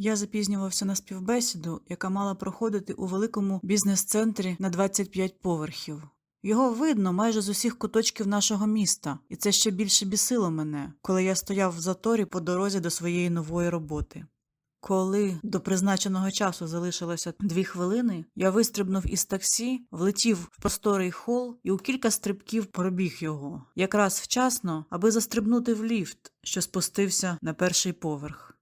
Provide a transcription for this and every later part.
Я запізнювався на співбесіду, яка мала проходити у великому бізнес-центрі на 25 поверхів. Його видно майже з усіх куточків нашого міста, і це ще більше бісило мене, коли я стояв в заторі по дорозі до своєї нової роботи. Коли до призначеного часу залишилося дві хвилини, я вистрибнув із таксі, влетів в просторий хол і у кілька стрибків пробіг його, якраз вчасно, аби застрибнути в ліфт, що спустився на перший поверх.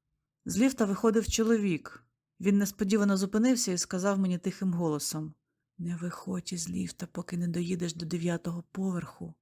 З ліфта виходив чоловік. Він несподівано зупинився і сказав мені тихим голосом Не виходь із ліфта, поки не доїдеш до дев'ятого поверху.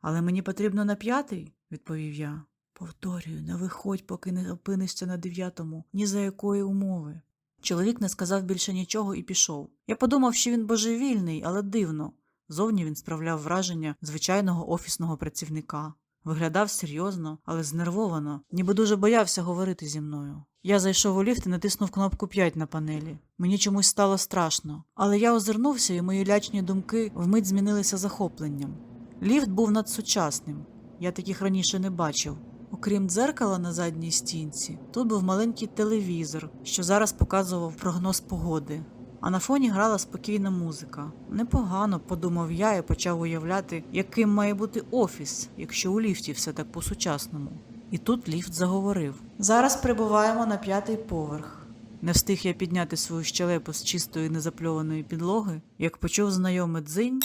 Але мені потрібно на п'ятий, відповів я. Повторюю, не виходь, поки не опинишся на дев'ятому, ні за якої умови. Чоловік не сказав більше нічого і пішов. Я подумав, що він божевільний, але дивно. Зовні він справляв враження звичайного офісного працівника. Виглядав серйозно, але знервовано, ніби дуже боявся говорити зі мною. Я зайшов у ліфт і натиснув кнопку 5 на панелі. Мені чомусь стало страшно, але я озирнувся, і мої лячні думки вмить змінилися захопленням. Ліфт був надсучасним. Я таких раніше не бачив. Окрім дзеркала на задній стінці, тут був маленький телевізор, що зараз показував прогноз погоди. А на фоні грала спокійна музика. Непогано, подумав я і почав уявляти, яким має бути офіс, якщо у ліфті все так по-сучасному. І тут ліфт заговорив: Зараз прибуваємо на п'ятий поверх. Не встиг я підняти свою щелепу з чистої незапльованої підлоги, як почув знайомий дзинь,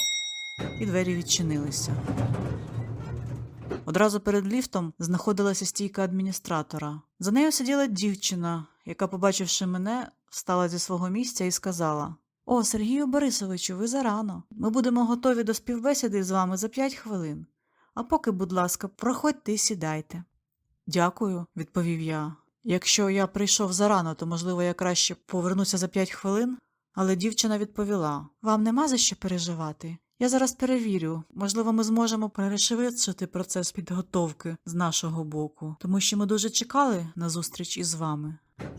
і двері відчинилися. Одразу перед ліфтом знаходилася стійка адміністратора. За нею сиділа дівчина, яка, побачивши мене, встала зі свого місця і сказала: О, Сергію Борисовичу, ви зарано. Ми будемо готові до співбесіди з вами за п'ять хвилин. А поки, будь ласка, проходьте і сідайте. Дякую, відповів я. Якщо я прийшов зарано, то, можливо, я краще повернуся за п'ять хвилин. Але дівчина відповіла: Вам нема за що переживати. Я зараз перевірю, можливо, ми зможемо перешвидшити процес підготовки з нашого боку, тому що ми дуже чекали на зустріч із вами.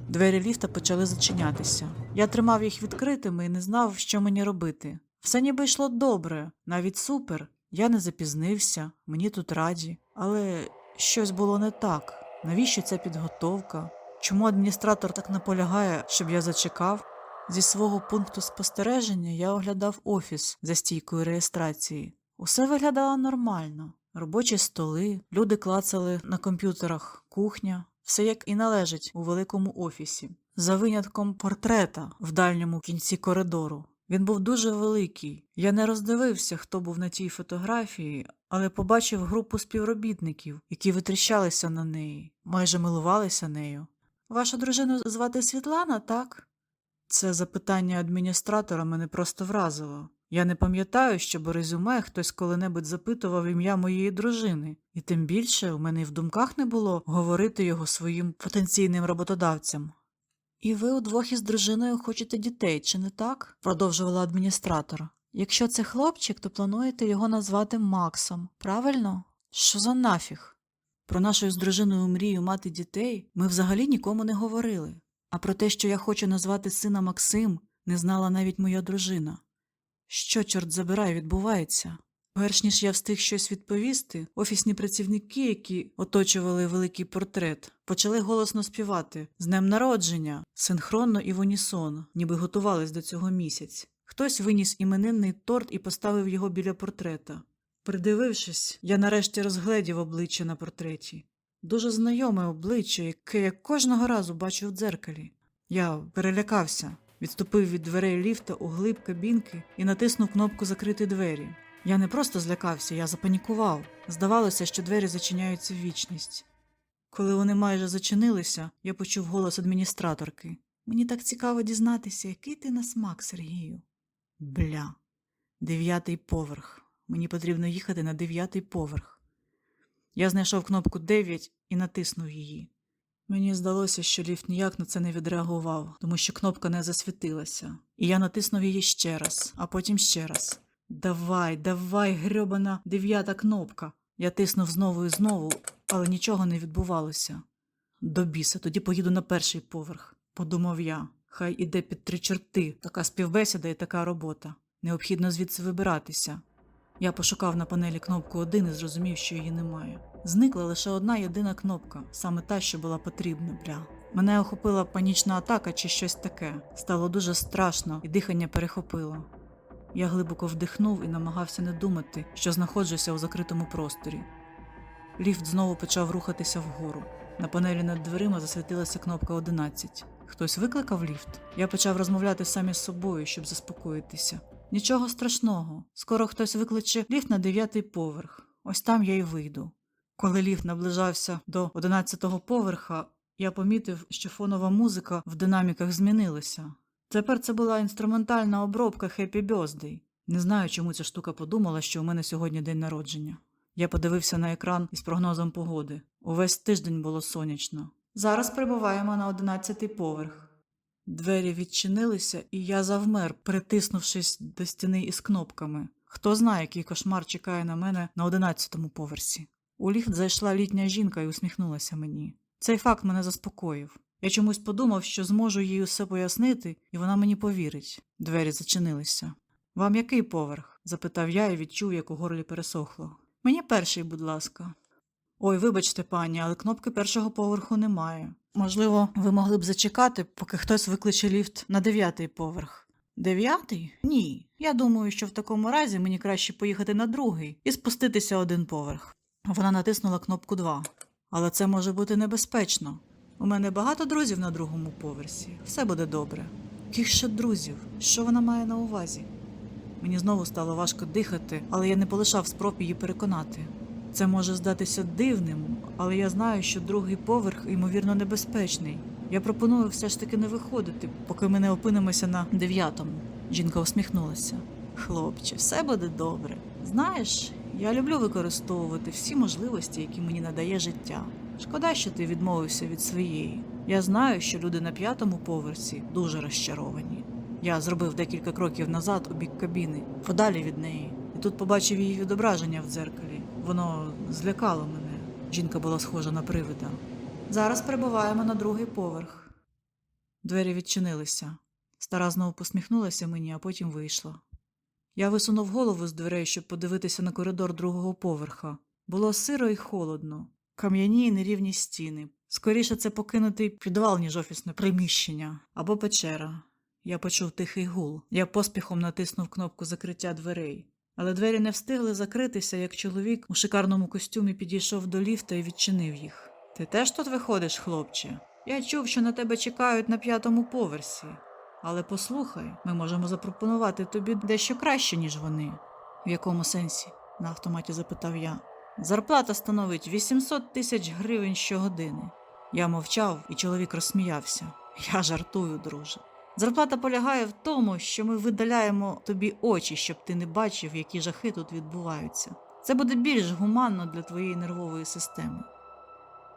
Двері ліфта почали зачинятися. Я тримав їх відкритими і не знав, що мені робити. Все ніби йшло добре, навіть супер. Я не запізнився, мені тут раді, але щось було не так. Навіщо ця підготовка? Чому адміністратор так наполягає, щоб я зачекав? Зі свого пункту спостереження я оглядав офіс за стійкою реєстрації. Усе виглядало нормально. Робочі столи, люди клацали на комп'ютерах, кухня, все як і належить у великому офісі, за винятком портрета в дальньому кінці коридору. Він був дуже великий. Я не роздивився, хто був на тій фотографії, але побачив групу співробітників, які витріщалися на неї, майже милувалися нею. Вашу дружину звати Світлана, так? Це запитання адміністратора мене просто вразило. Я не пам'ятаю, щоб у резюме хтось коли-небудь запитував ім'я моєї дружини, і тим більше у мене й в думках не було говорити його своїм потенційним роботодавцям. І ви удвох із дружиною хочете дітей, чи не так? продовжувала адміністратор. Якщо це хлопчик, то плануєте його назвати Максом, правильно? Що за нафіг? Про нашу з дружиною мрію мати дітей ми взагалі нікому не говорили. А про те, що я хочу назвати сина Максим, не знала навіть моя дружина. Що, чорт забирай, відбувається? Перш ніж я встиг щось відповісти, офісні працівники, які оточували великий портрет, почали голосно співати з днем народження, синхронно і в унісон, ніби готувались до цього місяць. Хтось виніс іменинний торт і поставив його біля портрета. Придивившись, я нарешті розгледів обличчя на портреті. Дуже знайоме обличчя, яке я кожного разу бачу в дзеркалі. Я перелякався, відступив від дверей ліфта у глиб кабінки і натиснув кнопку Закрити двері. Я не просто злякався, я запанікував. Здавалося, що двері зачиняються в вічність. Коли вони майже зачинилися, я почув голос адміністраторки. Мені так цікаво дізнатися, який ти на смак, Сергію. Бля. Дев'ятий поверх. Мені потрібно їхати на дев'ятий поверх. Я знайшов кнопку 9 і натиснув її. Мені здалося, що ліфт ніяк на це не відреагував, тому що кнопка не засвітилася. І я натиснув її ще раз, а потім ще раз. Давай, давай, грьобана дев'ята кнопка. Я тиснув знову і знову, але нічого не відбувалося. До біса, тоді поїду на перший поверх, подумав я. Хай іде під три чорти, така співбесіда і така робота. Необхідно звідси вибиратися. Я пошукав на панелі кнопку 1 і зрозумів, що її немає. Зникла лише одна єдина кнопка, саме та, що була потрібна, бля. Мене охопила панічна атака чи щось таке. Стало дуже страшно, і дихання перехопило. Я глибоко вдихнув і намагався не думати, що знаходжуся у закритому просторі. Ліфт знову почав рухатися вгору. На панелі над дверима засвітилася кнопка 11. Хтось викликав ліфт. Я почав розмовляти сам із собою, щоб заспокоїтися. Нічого страшного. Скоро хтось викличе ліфт на дев'ятий поверх. Ось там я й вийду. Коли ліфт наближався до одинадцятого поверха, я помітив, що фонова музика в динаміках змінилася. Тепер це була інструментальна обробка Happy Birthday. Не знаю, чому ця штука подумала, що у мене сьогодні день народження. Я подивився на екран із прогнозом погоди. Увесь тиждень було сонячно. Зараз прибуваємо на одинадцятий поверх. Двері відчинилися, і я завмер, притиснувшись до стіни із кнопками. Хто знає, який кошмар чекає на мене на одинадцятому поверсі. У ліфт зайшла літня жінка і усміхнулася мені. Цей факт мене заспокоїв. Я чомусь подумав, що зможу їй усе пояснити, і вона мені повірить. Двері зачинилися. Вам який поверх? запитав я і відчув, як у горлі пересохло. Мені перший, будь ласка. Ой, вибачте, пані, але кнопки першого поверху немає. Можливо, ви могли б зачекати, поки хтось викличе ліфт на дев'ятий поверх. Дев'ятий? Ні. Я думаю, що в такому разі мені краще поїхати на другий і спуститися один поверх. Вона натиснула кнопку 2. Але це може бути небезпечно. У мене багато друзів на другому поверсі. Все буде добре. Яких ще друзів? Що вона має на увазі? Мені знову стало важко дихати, але я не полишав спроб її переконати. Це може здатися дивним, але я знаю, що другий поверх, ймовірно, небезпечний. Я пропоную все ж таки не виходити, поки ми не опинимося на дев'ятому. Жінка усміхнулася. Хлопче, все буде добре. Знаєш, я люблю використовувати всі можливості, які мені надає життя. Шкода, що ти відмовився від своєї. Я знаю, що люди на п'ятому поверсі дуже розчаровані. Я зробив декілька кроків назад у бік кабіни, подалі від неї, і тут побачив її відображення в дзеркалі. Воно злякало мене. Жінка була схожа на привида. Зараз прибуваємо на другий поверх. Двері відчинилися. Стара знову посміхнулася мені, а потім вийшла. Я висунув голову з дверей, щоб подивитися на коридор другого поверха. Було сиро і холодно, кам'яні і нерівні стіни. Скоріше це покинутий підвал, ніж офісне приміщення або печера. Я почув тихий гул. Я поспіхом натиснув кнопку закриття дверей. Але двері не встигли закритися, як чоловік у шикарному костюмі підійшов до ліфта і відчинив їх. Ти теж тут виходиш, хлопче? Я чув, що на тебе чекають на п'ятому поверсі. Але послухай, ми можемо запропонувати тобі дещо краще, ніж вони. В якому сенсі? на автоматі запитав я. Зарплата становить 800 тисяч гривень щогодини. Я мовчав, і чоловік розсміявся. Я жартую, друже. Зарплата полягає в тому, що ми видаляємо тобі очі, щоб ти не бачив, які жахи тут відбуваються. Це буде більш гуманно для твоєї нервової системи.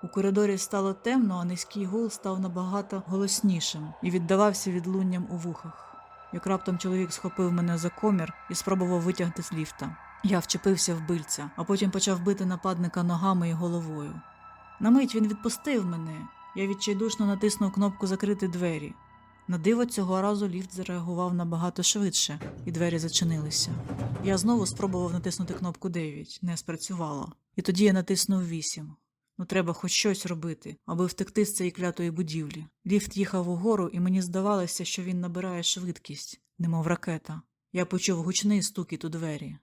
У коридорі стало темно, а низький гул став набагато голоснішим і віддавався відлунням у вухах. Як раптом чоловік схопив мене за комір і спробував витягти з ліфта. Я вчепився в бильця, а потім почав бити нападника ногами і головою. На мить він відпустив мене. Я відчайдушно натиснув кнопку закрити двері. На диво цього разу ліфт зареагував набагато швидше, і двері зачинилися. Я знову спробував натиснути кнопку 9, не спрацювало. І тоді я натиснув 8. Ну, треба хоч щось робити, аби втекти з цієї клятої будівлі. Ліфт їхав угору, і мені здавалося, що він набирає швидкість, немов ракета. Я почув гучний стукіт у двері.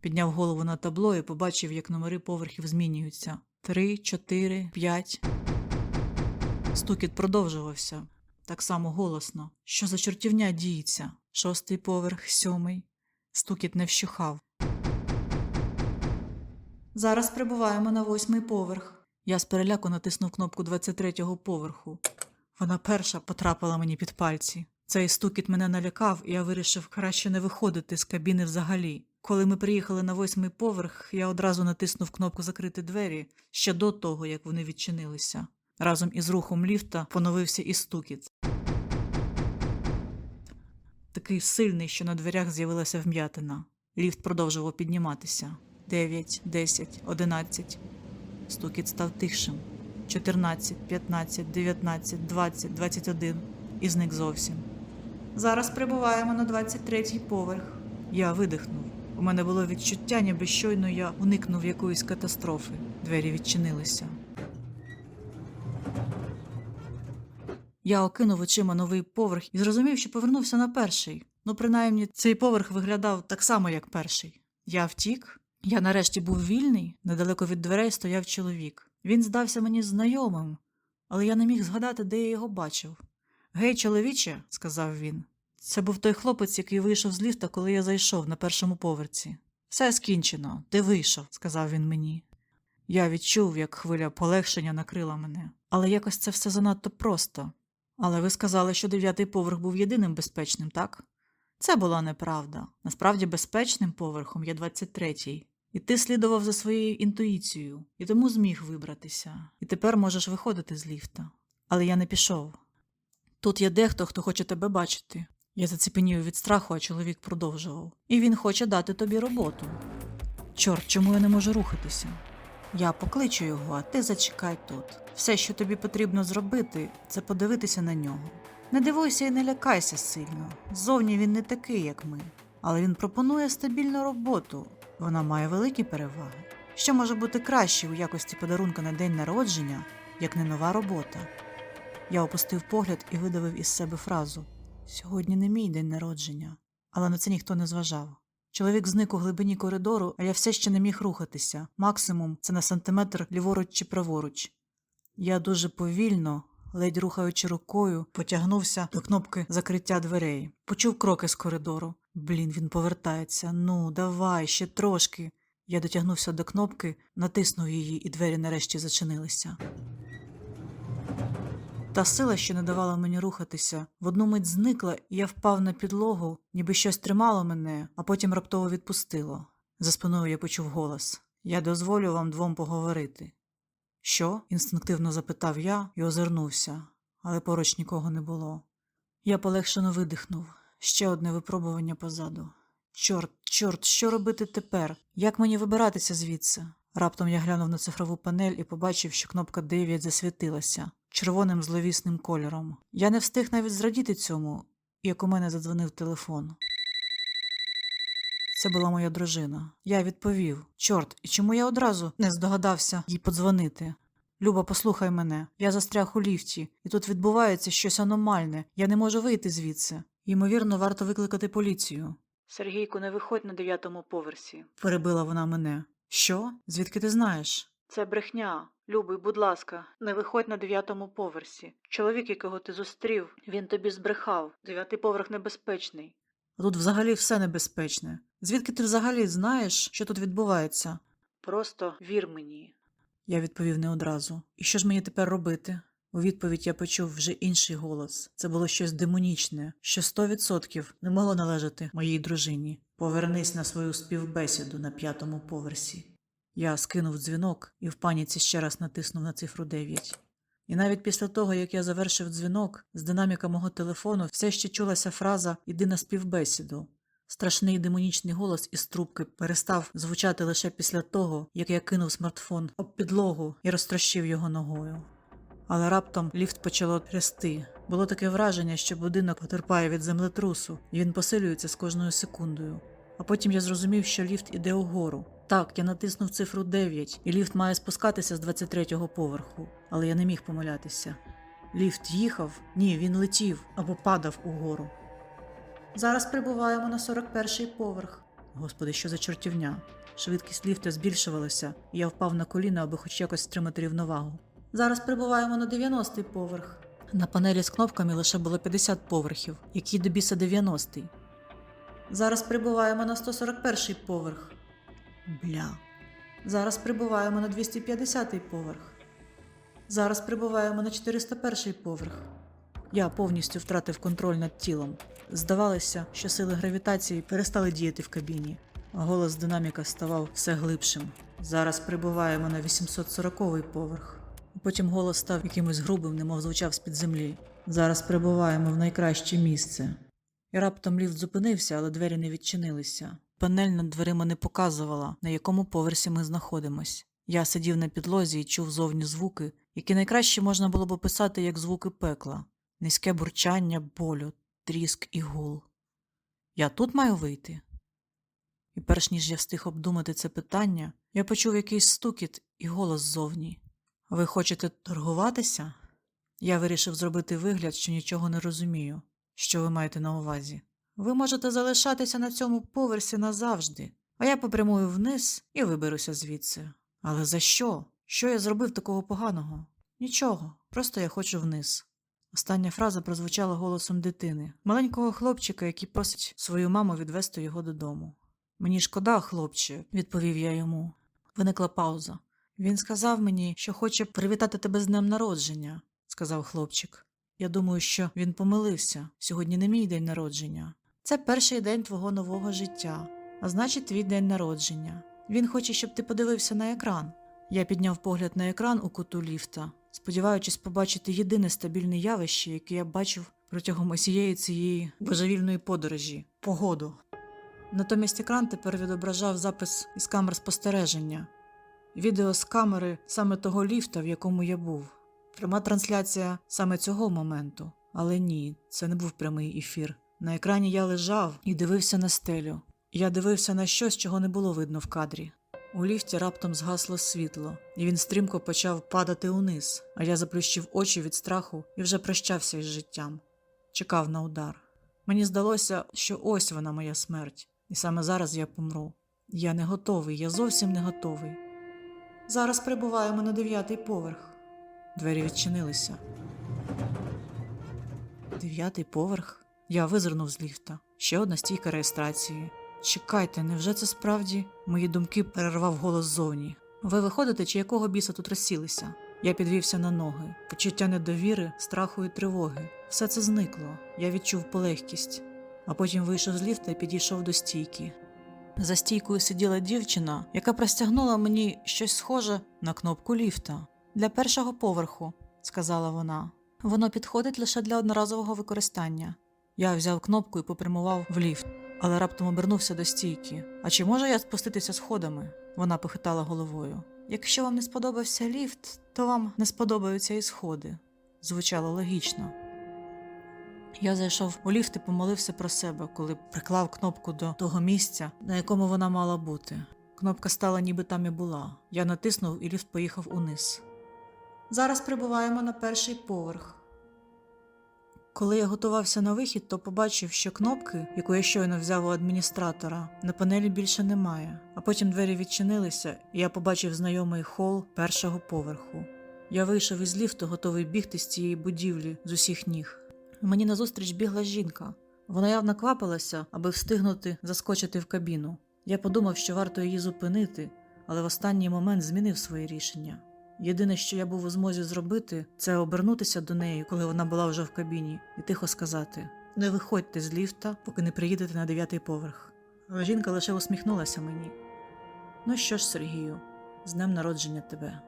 Підняв голову на табло і побачив, як номери поверхів змінюються. Три, чотири, п'ять. Стукіт продовжувався так само голосно. Що за чортівня діється? Шостий поверх, сьомий. Стукіт не вщухав. Зараз прибуваємо на восьмий поверх. Я з переляку натиснув кнопку 23-го поверху. Вона перша потрапила мені під пальці. Цей стукіт мене налякав, і я вирішив краще не виходити з кабіни взагалі. Коли ми приїхали на восьмий поверх, я одразу натиснув кнопку закрити двері ще до того, як вони відчинилися. Разом із рухом ліфта поновився і стукіт. Такий сильний, що на дверях з'явилася вм'ятина. Ліфт продовжував підніматися. Дев'ять, десять, одинадцять. Стукіт став тихшим. Чотирнадцять, п'ятнадцять, дев'ятнадцять, двадцять, двадцять один. І зник зовсім. Зараз прибуваємо на 23-й поверх. Я видихнув. У мене було відчуття, ніби щойно я уникнув якоїсь катастрофи. Двері відчинилися. Я окинув очима новий поверх і зрозумів, що повернувся на перший. Ну, принаймні, цей поверх виглядав так само, як перший. Я втік. Я нарешті був вільний, недалеко від дверей стояв чоловік. Він здався мені знайомим, але я не міг згадати, де я його бачив. Гей, чоловіче, сказав він. Це був той хлопець, який вийшов з ліфта, коли я зайшов на першому поверсі. Все скінчено, ти вийшов, сказав він мені. Я відчув, як хвиля полегшення накрила мене. Але якось це все занадто просто. Але ви сказали, що дев'ятий поверх був єдиним безпечним, так? Це була неправда. Насправді безпечним поверхом є 23-й. І ти слідував за своєю інтуїцією, і тому зміг вибратися. І тепер можеш виходити з ліфта. Але я не пішов. Тут є дехто, хто хоче тебе бачити. Я заціпенів від страху, а чоловік продовжував. І він хоче дати тобі роботу. Чорт, чому я не можу рухатися? Я покличу його, а ти зачекай тут. Все, що тобі потрібно зробити, це подивитися на нього. Не дивуйся і не лякайся сильно. Зовні він не такий, як ми. Але він пропонує стабільну роботу. Вона має великі переваги. Що може бути краще у якості подарунка на день народження, як не нова робота? Я опустив погляд і видавив із себе фразу Сьогодні не мій день народження, але на це ніхто не зважав. Чоловік зник у глибині коридору, а я все ще не міг рухатися. Максимум це на сантиметр ліворуч чи праворуч. Я дуже повільно, ледь рухаючи рукою, потягнувся до кнопки закриття дверей. Почув кроки з коридору. Блін, він повертається. Ну, давай, ще трошки. Я дотягнувся до кнопки, натиснув її, і двері нарешті зачинилися. Та сила, що не давала мені рухатися, в одну мить зникла, і я впав на підлогу, ніби щось тримало мене, а потім раптово відпустило. За спиною я почув голос Я дозволю вам двом поговорити. Що? інстинктивно запитав я і озирнувся, але поруч нікого не було. Я полегшено видихнув. Ще одне випробування позаду. Чорт, чорт, що робити тепер? Як мені вибиратися звідси? Раптом я глянув на цифрову панель і побачив, що кнопка 9 засвітилася червоним зловісним кольором. Я не встиг навіть зрадіти цьому, як у мене задзвонив телефон. Це була моя дружина. Я відповів: Чорт, і чому я одразу не здогадався їй подзвонити? Люба, послухай мене. Я застряг у ліфті, і тут відбувається щось аномальне. Я не можу вийти звідси. Ймовірно, варто викликати поліцію. Сергійку, не виходь на дев'ятому поверсі, перебила вона мене. Що? Звідки ти знаєш? Це брехня. Любий, будь ласка, не виходь на дев'ятому поверсі. Чоловік, якого ти зустрів, він тобі збрехав. Дев'ятий поверх небезпечний. А тут взагалі все небезпечне. Звідки ти взагалі знаєш, що тут відбувається? Просто вір мені. Я відповів не одразу. І що ж мені тепер робити? У відповідь я почув вже інший голос. Це було щось демонічне, що сто відсотків не могло належати моїй дружині. Повернись на свою співбесіду на п'ятому поверсі. Я скинув дзвінок і в паніці ще раз натиснув на цифру 9. І навіть після того, як я завершив дзвінок, з динаміка мого телефону все ще чулася фраза Іди на співбесіду. Страшний демонічний голос із трубки перестав звучати лише після того, як я кинув смартфон об підлогу і розтрощив його ногою. Але раптом ліфт почало трясти. Було таке враження, що будинок потерпає від землетрусу, і він посилюється з кожною секундою. А потім я зрозумів, що ліфт іде угору. Так, я натиснув цифру 9, і ліфт має спускатися з 23-го поверху, але я не міг помилятися. Ліфт їхав, ні, він летів або падав угору. Зараз прибуваємо на 41-й поверх. Господи, що за чортівня? Швидкість ліфта збільшувалася, і я впав на коліна, аби хоч якось стримати рівновагу. Зараз прибуваємо на 90-й поверх. На панелі з кнопками лише було 50 поверхів, який до біса 90-й. Зараз прибуваємо на 141-й поверх. Бля. Зараз прибуваємо на 250-й поверх. Зараз прибуваємо на 401-й поверх. Я повністю втратив контроль над тілом. Здавалося, що сили гравітації перестали діяти в кабіні, голос динаміка ставав все глибшим. Зараз прибуваємо на 840-й поверх. Потім голос став якимось грубим, немов звучав з-під землі. Зараз прибуваємо в найкраще місце. І раптом ліфт зупинився, але двері не відчинилися. Панель над дверима не показувала, на якому поверсі ми знаходимось. Я сидів на підлозі і чув зовні звуки, які найкраще можна було б описати як звуки пекла, низьке бурчання, болю, тріск і гул. Я тут маю вийти? І перш ніж я встиг обдумати це питання, я почув якийсь стукіт і голос ззовні. Ви хочете торгуватися? Я вирішив зробити вигляд, що нічого не розумію. Що ви маєте на увазі? Ви можете залишатися на цьому поверсі назавжди, а я попрямую вниз і виберуся звідси. Але за що? Що я зробив такого поганого? Нічого, просто я хочу вниз. Остання фраза прозвучала голосом дитини, маленького хлопчика, який просить свою маму відвести його додому. Мені шкода, хлопче, відповів я йому. Виникла пауза. Він сказав мені, що хоче привітати тебе з днем народження, сказав хлопчик. Я думаю, що він помилився. Сьогодні не мій день народження. Це перший день твого нового життя, а значить, твій день народження. Він хоче, щоб ти подивився на екран. Я підняв погляд на екран у куту ліфта, сподіваючись побачити єдине стабільне явище, яке я бачив протягом усієї цієї божевільної подорожі погоду. Натомість екран тепер відображав запис із камер спостереження, відео з камери саме того ліфта, в якому я був. Пряма трансляція саме цього моменту. Але ні, це не був прямий ефір. На екрані я лежав і дивився на стелю. Я дивився на щось, чого не було видно в кадрі. У ліфті раптом згасло світло, і він стрімко почав падати униз, а я заплющив очі від страху і вже прощався із життям. Чекав на удар. Мені здалося, що ось вона моя смерть, і саме зараз я помру. Я не готовий, я зовсім не готовий. Зараз прибуваємо на дев'ятий поверх. Двері відчинилися. Дев'ятий поверх. Я визирнув з ліфта. Ще одна стійка реєстрації. Чекайте, невже це справді? Мої думки перервав голос ззовні. Ви виходите, чи якого біса тут розсілися? Я підвівся на ноги. Почуття недовіри, страху і тривоги. Все це зникло. Я відчув полегкість. А потім вийшов з ліфта і підійшов до стійки. За стійкою сиділа дівчина, яка простягнула мені щось схоже на кнопку ліфта. Для першого поверху, сказала вона. Воно підходить лише для одноразового використання. Я взяв кнопку і попрямував в ліфт, але раптом обернувся до стійки. А чи можу я спуститися сходами? Вона похитала головою. Якщо вам не сподобався ліфт, то вам не сподобаються і сходи. Звучало логічно. Я зайшов у ліфт і помолився про себе, коли приклав кнопку до того місця, на якому вона мала бути. Кнопка стала, ніби там і була. Я натиснув і ліфт поїхав униз. Зараз прибуваємо на перший поверх. Коли я готувався на вихід, то побачив, що кнопки, яку я щойно взяв у адміністратора, на панелі більше немає. А потім двері відчинилися, і я побачив знайомий хол першого поверху. Я вийшов із ліфту, готовий бігти з цієї будівлі з усіх ніг. Мені назустріч бігла жінка. Вона явно квапилася, аби встигнути заскочити в кабіну. Я подумав, що варто її зупинити, але в останній момент змінив своє рішення. Єдине, що я був у змозі зробити, це обернутися до неї, коли вона була вже в кабіні, і тихо сказати: не виходьте з ліфта, поки не приїдете на дев'ятий поверх. Але жінка лише усміхнулася мені. Ну що ж, Сергію, з днем народження тебе.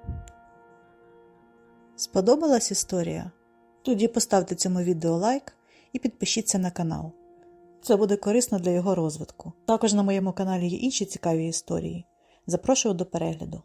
Сподобалась історія? Тоді поставте цьому відео лайк і підпишіться на канал. Це буде корисно для його розвитку. Також на моєму каналі є інші цікаві історії. Запрошую до перегляду.